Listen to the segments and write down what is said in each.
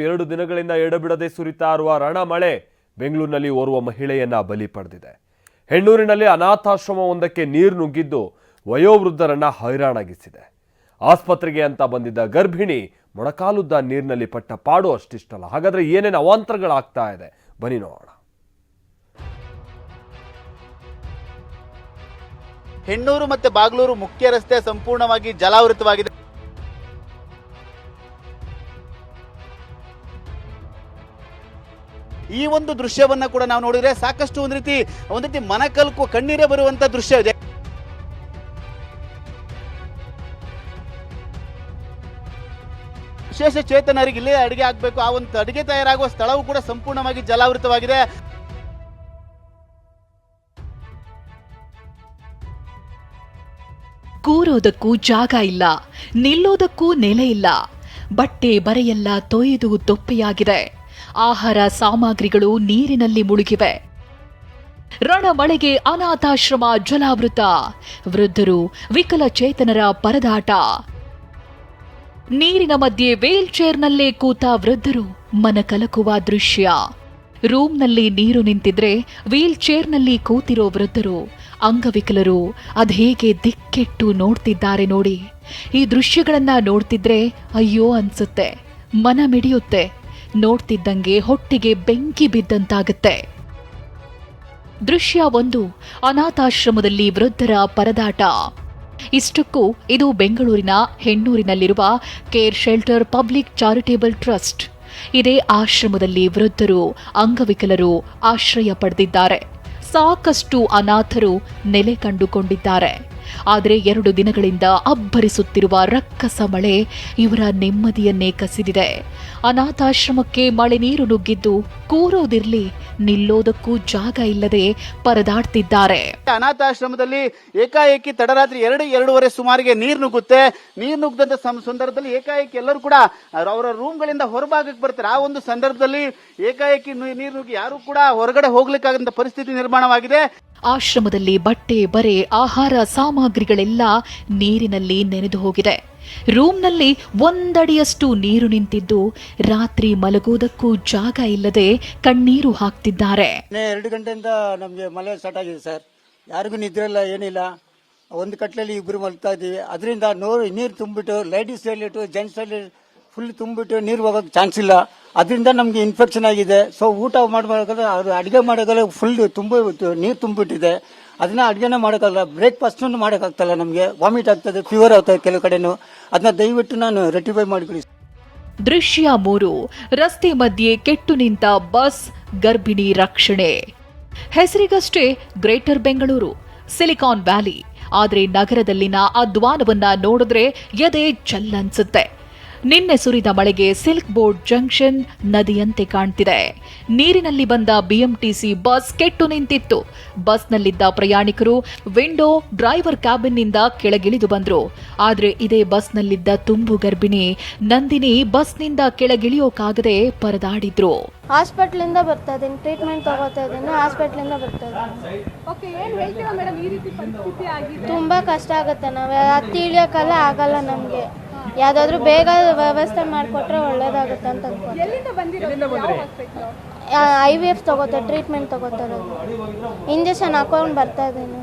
ಎರಡು ದಿನಗಳಿಂದ ಎಡಬಿಡದೆ ಸುರಿತಾ ಇರುವ ರಣ ಮಳೆ ಬೆಂಗಳೂರಿನಲ್ಲಿ ಓರ್ವ ಮಹಿಳೆಯನ್ನ ಬಲಿ ಪಡೆದಿದೆ. ಹೆಣ್ಣೂರಿನಲ್ಲಿ ಅನಾಥಾಶ್ರಮವೊಂದಕ್ಕೆ ನೀರು ನುಗ್ಗಿದ್ದು ವಯೋವೃದ್ಧರನ್ನ ಹೈರಾಣಾಗಿಸಿದೆ. ಆಸ್ಪತ್ರೆಗೆ ಅಂತ ಬಂದಿದ್ದ ಗರ್ಭಿಣಿ ಮೊಣಕಾಲುದ್ದ ನೀರಿನಲ್ಲಿ ಪಟ್ಟ ಪಾಡು ಅಷ್ಟಿಷ್ಟಲ್ಲ. ಹಾಗಾದ್ರೆ ಏನೇನು ಅವಾಂತರಗಳಾಗ್ತಾ ಇದೆ? ಬನ್ನಿ ನೋಡೋಣ. ಹೆಣ್ಣೂರು ಮತ್ತೆ ಬಾಗ್ಲೂರು ಮುಖ್ಯ ರಸ್ತೆ ಸಂಪೂರ್ಣವಾಗಿ ಜಲಾವೃತವಾಗಿದೆ. ಈ ಒಂದು ದೃಶ್ಯವನ್ನ ಕೂಡ ನಾವು ನೋಡಿದ್ರೆ ಸಾಕಷ್ಟು ಒಂದು ರೀತಿ ಒಂದು ರೀತಿ ಮನಕಲ್ಕು ಕಣ್ಣೀರೇ ಬರುವಂತ ದೃಶ್ಯ ಇದೆ. ವಿಶೇಷ ಚೇತನರಿಗೆ ಇಲ್ಲೇ ಅಡಿಗೆ ಆಗ್ಬೇಕು. ಆ ಒಂದು ಅಡಿಗೆ ತಯಾರಾಗುವ ಸ್ಥಳವು ಕೂಡ ಸಂಪೂರ್ಣವಾಗಿ ಜಲಾವೃತವಾಗಿದೆ. ಕೂರೋದಕ್ಕೂ ಜಾಗ ಇಲ್ಲ, ನಿಲ್ಲೋದಕ್ಕೂ ನೆಲೆ ಇಲ್ಲ. ಬಟ್ಟೆ ಬರೆಯೆಲ್ಲ ತೊಯ್ದು ತೊಪ್ಪೆಯಾಗಿದೆ. ಆಹಾರ ಸಾಮಗ್ರಿಗಳು ನೀರಿನಲ್ಲಿ ಮುಳುಗಿವೆ. ರಣಮಳೆಗೆ ಅನಾಥಾಶ್ರಮ ಜಲಾವೃತ. ವೃದ್ಧರು ವಿಕಲಚೇತನರ ಪರದಾಟ. ನೀರಿನ ಮಧ್ಯೆ ವೀಲ್ ಚೇರ್ನಲ್ಲೇ ಕೂತ ವೃದ್ಧರು ಮನಕಲಕುವ ದೃಶ್ಯ. ರೂಮ್ನಲ್ಲಿ ನೀರು ನಿಂತಿದ್ರೆ ವೀಲ್ ಚೇರ್ನಲ್ಲಿ ಕೂತಿರೋ ವೃದ್ಧರು, ಅಂಗವಿಕಲರು ಅದೇಗೆ ದಿಕ್ಕೆಟ್ಟು ನೋಡ್ತಿದ್ದಾರೆ ನೋಡಿ. ಈ ದೃಶ್ಯಗಳನ್ನ ನೋಡ್ತಿದ್ರೆ ಅಯ್ಯೋ ಅನ್ಸುತ್ತೆ, ಮನ ಮಿಡಿಯುತ್ತೆ. ನೋಡ್ತಿದ್ದಂಗೆ ಹೊಟ್ಟಿಗೆ ಬೆಂಕಿ ಬಿದ್ದಂತಾಗುತ್ತೆ. ದೃಶ್ಯ ಒಂದು, ಅನಾಥಾಶ್ರಮದಲ್ಲಿ ವೃದ್ಧರ ಪರದಾಟ. ಇಷ್ಟಕ್ಕೂ ಇದು ಬೆಂಗಳೂರಿನ ಹೆಣ್ಣೂರಿನಲ್ಲಿರುವ care shelter public charitable trust. ಇದೇ ಆಶ್ರಮದಲ್ಲಿ ವೃದ್ಧರು, ಅಂಗವಿಕಲರು ಆಶ್ರಯ ಪಡೆದಿದ್ದಾರೆ. ಸಾಕಷ್ಟು ಅನಾಥರು ನೆಲೆ ಕಂಡುಕೊಂಡಿದ್ದಾರೆ. ಆದರೆ ಎರಡು ದಿನಗಳಿಂದ ಅಬ್ಬರಿಸುತ್ತಿರುವ ರಕ್ಕಸ ಮಳೆ ಇವರ ನೆಮ್ಮದಿಯನ್ನೇ ಕಸಿದಿದೆ. ಅನಾಥಾಶ್ರಮಕ್ಕೆ ಮಳೆ ನೀರು ನುಗ್ಗಿದ್ದು ಕೂರೋದಿರ್ಲಿ, ನಿಲ್ಲೋದಕ್ಕೂ ಜಾಗ ಇಲ್ಲದೆ ಪರದಾಡ್ತಿದ್ದಾರೆ. ಅನಾಥಾಶ್ರಮದಲ್ಲಿ ಏಕಾಏಕಿ ತಡರಾತ್ರಿ ಎರಡು, ಎರಡೂವರೆ ಸುಮಾರಿಗೆ ನೀರು ನುಗ್ಗುತ್ತೆ. ನೀರು ನುಗ್ಗದಂತ ಸಂದರ್ಭದಲ್ಲಿ ಏಕಾಏಕಿ ಎಲ್ಲರೂ ಕೂಡ ಅವರ ರೂಮ್ಗಳಿಂದ ಹೊರಭಾಗಕ್ಕೆ ಬರ್ತಾರೆ. ಆ ಒಂದು ಸಂದರ್ಭದಲ್ಲಿ ಏಕಾಏಕಿ ನೀರು ನುಗ್ಗಿ ಯಾರು ಕೂಡ ಹೊರಗಡೆ ಹೋಗ್ಲಿಕ್ಕಾಗಂತ ಪರಿಸ್ಥಿತಿ ನಿರ್ಮಾಣವಾಗಿದೆ. ಆಶ್ರಮದಲ್ಲಿ ಬಟ್ಟೆ, ಬರೆ, ಆಹಾರ ಸಾಮಗ್ರಿಗಳೆಲ್ಲ ನೀರಿನಲ್ಲಿ ನೆನೆದು ಹೋಗಿದೆ. ರೂಮ್ನಲ್ಲಿ ಒಂದಡಿಯಷ್ಟು ನೀರು ನಿಂತಿದ್ದು ರಾತ್ರಿ ಮಲಗೋದಕ್ಕೂ ಜಾಗ ಇಲ್ಲದೆ ಕಣ್ಣೀರು ಹಾಕ್ತಿದ್ದಾರೆ. ಎರಡು ಗಂಟೆಯಿಂದ ನಮಗೆ ಮಳೆ ಸ್ಟಾರ್ಟ್ ಆಗಿದೆ ಸರ್. ಯಾರಿಗೂ ನಿದ್ರೆ ಇಲ್ಲ, ಏನಿಲ್ಲ. ಒಂದು ಕಟ್ಲಲ್ಲಿ ಇಬ್ಬರು ಮಲ್ತಾ ಇದ್ದೀವಿ. ಅದರಿಂದ ನೋರು ನೀರು ತುಂಬಿಟ್ಟು ladies toilet gents toilet full ತುಂಬಿಟ್ಟು ನೀರು ಹೋಗೋಕೆ ಚಾನ್ಸ್ ಇಲ್ಲ. ಅದರಿಂದ ನಮಗೆ ಇನ್ಫೆಕ್ಷನ್ ಆಗಿದೆ. ಸೊ ಊಟ ಮಾಡಬೇಕಾದ್ರೆ ಅದು ಅಡುಗೆ ಮಾಡೋಕ್ಕೆಲ್ಲ ಫುಲ್ ತುಂಬ ನೀರು ತುಂಬಿಟ್ಟಿದೆ. ಅದನ್ನ ಅಡುಗೆನೇ ಮಾಡೋಕ್ಕಾಗಲ್ಲ. ಬ್ರೇಕ್ಫಾಸ್ಟನ್ನು ಮಾಡೋಕ್ಕಾಗ್ತಲ್ಲ ನಮಗೆ. ವಾಮಿಟ್ ಆಗ್ತದೆ ಫೀವರ್ ಆಗ್ತದೆ ಕೆಲವು ಕಡೆನೂ. ಅದನ್ನ ದಯವಿಟ್ಟು ನಾನು ರೆಟಿಫೈ ಮಾಡಿಕೊಡಿ ದೃಶ್ಯ ಮೂರು. ರಸ್ತೆ ಮಧ್ಯೆ ಕೆಟ್ಟು ನಿಂತ ಬಸ್, ಗರ್ಭಿಣಿ ರಕ್ಷಣೆ. ಹೆಸರಿಗಷ್ಟೇ ಗ್ರೇಟರ್ ಬೆಂಗಳೂರು, ಸಿಲಿಕಾನ್ ವ್ಯಾಲಿ. ಆದರೆ ನಗರದಲ್ಲಿನ ಅಧ್ವಾನವನ್ನ ನೋಡಿದ್ರೆ ಎದೆ ಚಲ್ಲನ್ಸುತ್ತೆ. ನಿನ್ನೆ ಸುರಿದ ಮಳೆಗೆ ಸಿಲ್ಕ್ ಬೋರ್ಡ್ ಜಂಕ್ಷನ್ ನದಿಯಂತೆ ಕಾಣ್ತಿದೆ. ನೀರಿನಲ್ಲಿ ಬಂದ ಬಿಎಂಟಿಸಿ ಬಸ್ ಕೆಟ್ಟು ನಿಂತಿತ್ತು. ಬಸ್ನಲ್ಲಿದ್ದ ಪ್ರಯಾಣಿಕರು ವಿಂಡೋ ಡ್ರೈವರ್ ಕ್ಯಾಬಿನ್ನಿಂದ ಕೆಳಗಿಳಿದು ಬಂದರು. ಆದರೆ ಇದೇ ಬಸ್ನಲ್ಲಿದ್ದ ತುಂಬು ಗರ್ಭಿಣಿ ನಂದಿನಿ ಬಸ್ನಿಂದ ಕೆಳಗಿಳಿಯೋಕಾಗದೆ ಪರದಾಡಿದ್ರು. ಹಾಸ್ಪಿಟ್ಲಿಂದ ಬರ್ತಾ ಇದ್ದೀನಿ. ಟ್ರೀಟ್ಮೆಂಟ್ ತಗೋತಾ ಇದ್ದೀನಿ. ಹಾಸ್ಪಿಟ್ಲಿಂದ ಬರ್ತಾ ಇದ್ದೀನಿ. ಓಕೆ ಏನ್ ಹೇಳ್ತೀರಾ ಮೇಡಮ್? ಈ ರೀತಿ ಪರಿಸ್ಥಿತಿ ಆಗಿದೆ. ತುಂಬ ಕಷ್ಟ ಆಗುತ್ತೆ. ನಾವು ಹತ್ತಿ ಇಳಿಯೋಕ್ಕೆಲ್ಲ ಆಗಲ್ಲ ನಮಗೆ. ಯಾವುದಾದ್ರೂ ಬೇಗ ವ್ಯವಸ್ಥೆ ಮಾಡಿಕೊಟ್ರೆ ಒಳ್ಳೇದಾಗುತ್ತೆ ಅಂತ ಐ ವಿ ಎಫ್ ತಗೋತಾರೆ ಟ್ರೀಟ್ಮೆಂಟ್ ತಗೋತಾರೆ. ಇಂಜೆಕ್ಷನ್ ಹಾಕೊಂಡು ಬರ್ತಾ ಇದ್ದೀನಿ.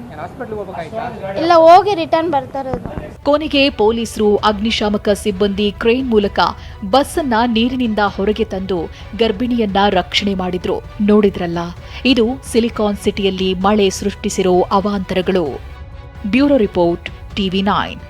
ಇಲ್ಲ ಹೋಗಿ ರಿಟರ್ನ್ ಬರ್ತಾ ಇರೋದು. ಕೊನೆಗೆ ಪೊಲೀಸರು ಅಗ್ನಿಶಾಮಕ ಸಿಬ್ಬಂದಿ ಕ್ರೇನ್ ಮೂಲಕ ಬಸ್ಸನ್ನ ನೀರಿನಿಂದ ಹೊರಗೆ ತಂದು ಗರ್ಭಿಣಿಯನ್ನ ರಕ್ಷಣೆ ಮಾಡಿದ್ರು. ನೋಡಿದ್ರಲ್ಲ ಇದು ಸಿಲಿಕಾನ್ ಸಿಟಿಯಲ್ಲಿ ಮಳೆ ಸೃಷ್ಟಿಸಿರೋ ಅವಾಂತರಗಳು. Bureau report TV nine.